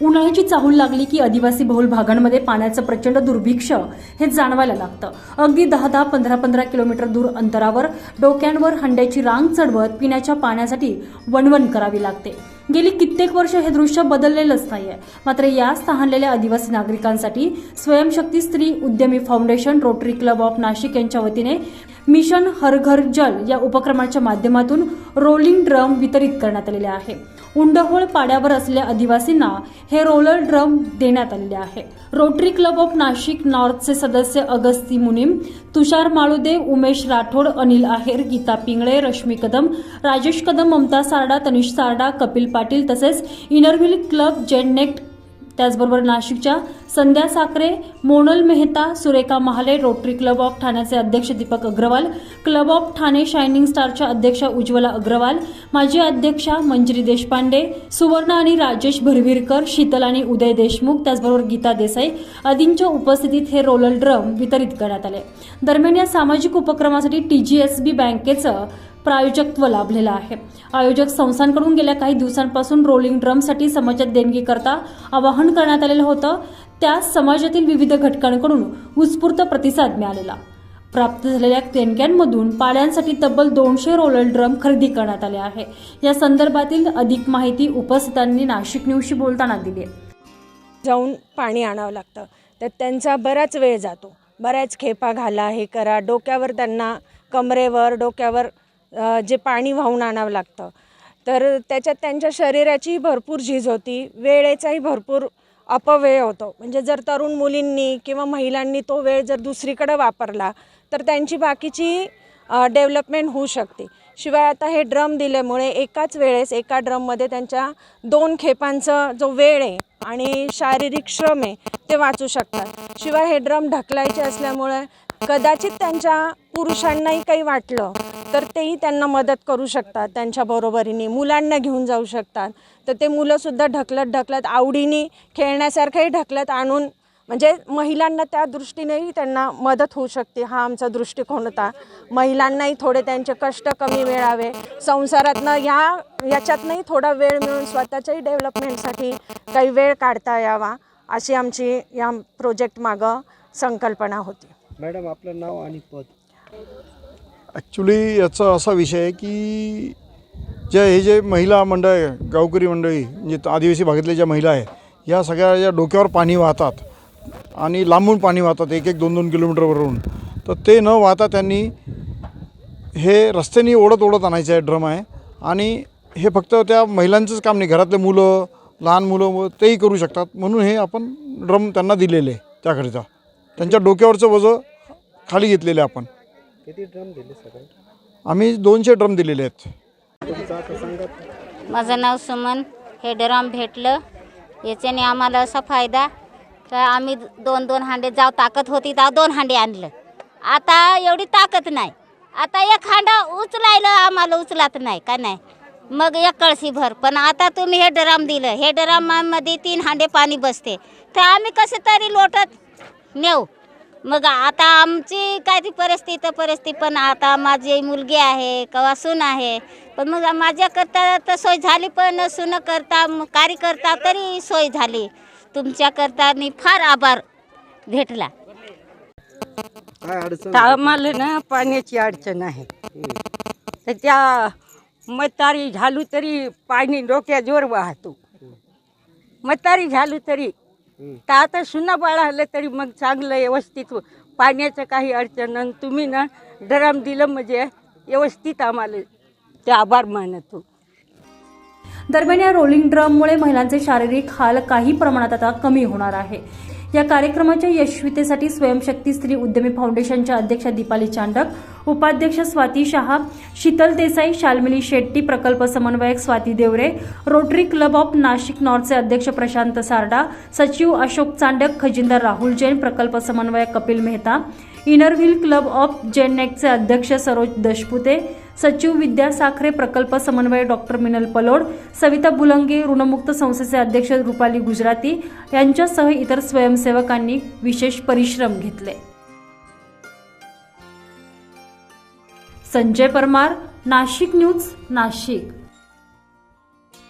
उन्हाळ्याची चाहूल लागली की आदिवासी बहुल भागांमध्ये पाण्याचं प्रचंड दुर्भिक्ष हे जाणवायला लागतं. अगदी दहा दहा पंधरा पंधरा किलोमीटर दूर अंतरावर डोक्यांवर हंड्याची रांग चढवत पिण्याच्या पाण्यासाठी वणवण करावी लागते. गेली कित्येक वर्ष हे दृश्य बदललेलंच नाहीये. मात्र याच तहानलेल्या आदिवासी नागरिकांसाठी स्वयंशक्ती स्त्री उद्यमी foundation Rotary club of Nashik यांच्या वतीने मिशन हर घर जल या उपक्रमाच्या माध्यमातून रोलिंग ड्रम वितरित करण्यात आलेले आहे. उंडहोळ पाड्यावर असलेल्या आदिवासींना हे रोलर ड्रम देण्यात आलेले आहे. रोटरी क्लब ऑफ नाशिक नॉर्थचे सदस्य अगस्ती मुनीम तुषार माळुदे उमेश राठोड अनिल आहेर गीता पिंगळे रश्मी कदम राजेश कदम ममता सारडा तनिष सारडा कपिल पाटील तसेच इनरव्हिल क्लब जेननेक्ट त्याचबरोबर नाशिकच्या Sandhya Sakhare Monal Mehta Surekha Mahale Rotary club of ठाण्याचे अध्यक्ष Deepak Agarwal club of Thane shining स्टारच्या अध्यक्षा उज्ज्वला अग्रवाल माजी अध्यक्षा मंजिरी देशपांडे सुवर्ण आणि राजेश भरवीरकर शीतल आणि उदय देशमुख त्याचबरोबर गीता देसाई आदींच्या उपस्थितीत हे रोलर ड्रम वितरित करण्यात आले. दरम्यान या सामाजिक उपक्रमासाठी टी जी एस बी बँकेचं प्रायोजकत्व लाभलेलं आहे. आयोजक संस्थांकडून गेल्या काही दिवसांपासून रोलिंग ड्रमसाठी समाजात देणगीकरता आवाहन करण्यात आलेलं होतं. त्यास समाजातील विविध घटकांकडून उत्स्फूर्त प्रतिसाद मिळालेला. प्राप्त झालेल्या देणग्यांमधून पाड्यांसाठी तब्बल दोनशे रोलर ड्रम खरेदी करण्यात आले आहे. या संदर्भातील अधिक माहिती उपस्थितांनी नाशिक न्यूजशी बोलताना दिली जाऊन पाणी आणावं लागतं. तर त्यांचा बराच वेळ जातो. बऱ्याच खेपा घाला हे करा. डोक्यावर त्यांना कमरेवर डोक्यावर जे पाणी वाहून आणावं लागतं. तर त्याच्यात त्यांच्या शरीराची भरपूर झीज होती. वेळेचाही भरपूर अपव्यय होतो. म्हणजे जर तरुण मुलींनी किंवा महिलांनी तो वेळ जर दुसरीकडे वापरला तर त्यांची बाकीची डेव्हलपमेंट होऊ शकते. शिवाय आता हे ड्रम दिल्यामुळे एकाच वेळेस एका ड्रममध्ये त्यांच्या दोन खेपांचा जो वेळ आहे आणि शारीरिक श्रम आहे ते वाचू शकतात. शिवाय हे ड्रम ढकलायचे असल्यामुळे कदाचित त्यांच्या पुरुषांनाही काही वाटलं तर तेही त्यांना मदत करू शकतात त्यांच्या बरोबरीने. मुलांना घेऊन जाऊ शकतात. तर ते मुलंसुद्धा ढकलत ढकलत आवडीने खेळण्यासारखंही ढकलत आणून म्हणजे महिलांना त्या दृष्टीनेही त्यांना मदत होऊ शकते हा आमचा दृष्टिकोन होता. महिलांनाही थोडे त्यांचे कष्ट कमी मिळावे. संसारातनं ह्या याच्यातनंही थोडा वेळ मिळून स्वतःच्याही डेव्हलपमेंटसाठी काही वेळ काढता यावा अशी आमची या प्रोजेक्ट मागं संकल्पना होती. मॅडम आपलं नाव आणि पद? ॲक्च्युली याचा असा विषय आहे की ज्या हे जे महिला मंडळ आहे गावकरी मंडळी म्हणजे आदिवासी भागातल्या ज्या महिला आहे या सगळ्या या डोक्यावर पाणी वाहतात आणि लांबून पाणी वाहतात एक एक दोन दोन किलोमीटरवरून तर ते न वाहता त्यांनी हे रस्त्याने ओढत ओढत आणायचं आहे ड्रम आहे. आणि हे फक्त त्या महिलांचंच काम नाही घरातले मुलं लहान मुलं तेही करू शकतात. म्हणून हे आपण ड्रम त्यांना दिलेले आहे त्याकरिता. त्यांच्या डोक्यावरचं वजं खाली घेतलेलं आहे आपण. किती ड्रम दिले सगळे? आम्ही दोनशे ड्रम दिलेले आहेत. तुमचं आता सांगा. माझं नाव सुमन. हे ड्रम भेटलं. याच्याने आम्हाला असा फायदा का आम्ही दोन दोन हांडे जाव ताकद होती तर दोन हांडे आणलं. आता एवढी ताकद नाही. आता एक हांडा उचलायला आम्हाला उचलात नाही का नाही? मग एक कळशी भर. पण आता तुम्ही हे ड्रम दिलं. हे ड्रमामध्ये तीन हांडे पाणी बसते. तर आम्ही कसे तरी लोटत नेऊ. मग आता आमची काय ती परिस्थिती परिस्थिती पण आता माझी मुलगी आहे किंवा सून आहे. पण मग माझ्याकरता तर सोय झाली पण सून करता म- कार्य करता तरी सोय झाली. तुमच्याकरता मी फार आभार भेटला. काय अडचण? तर आम्हाला ना पाण्याची अडचण आहे. तर त्या मतारी झालो तरी पाणी डोक्याजवळ वाहतो. मतारी झालो तरी तर आता सुना बाळ आलं तरी मग चांगलं व्यवस्थित पाण्याचं काही अडचण आणि तुम्ही ना ड्रम दिलं म्हणजे व्यवस्थित आम्हाला ते आभार मानतो. दरम्यान या रोलिंग ड्रममुळे महिलांचे शारीरिक हाल काही प्रमाणात आता कमी होणार आहे. या कार्यक्रमाच्या यशस्वीतेसाठी स्वयंशक्ती स्त्री उद्यमी फाउंडेशनच्या अध्यक्षा दीपाली चांडक उपाध्यक्ष स्वाती शहा शीतल देसाई शाल्मिली शेट्टी प्रकल्प समन्वयक Swati Deore Rotary club of Nashik नॉर्थचे अध्यक्ष प्रशांत सारडा सचिव अशोक चांडक खजिनदार राहुल जैन प्रकल्प समन्वयक Kapil Mehta Inner Wheel club of जेननेकचे अध्यक्ष सरोज दशपुते सचिव विद्या साखरे प्रकल्प समन्वय डॉक्टर मिनल पलोड सविता बुलंगे ऋणमुक्त संस्थेचे अध्यक्ष रुपाली गुजराती यांच्यासह इतर स्वयंसेवकांनी विशेष परिश्रम घेतले. संजय परमार नाशिक न्यूज नाशिक.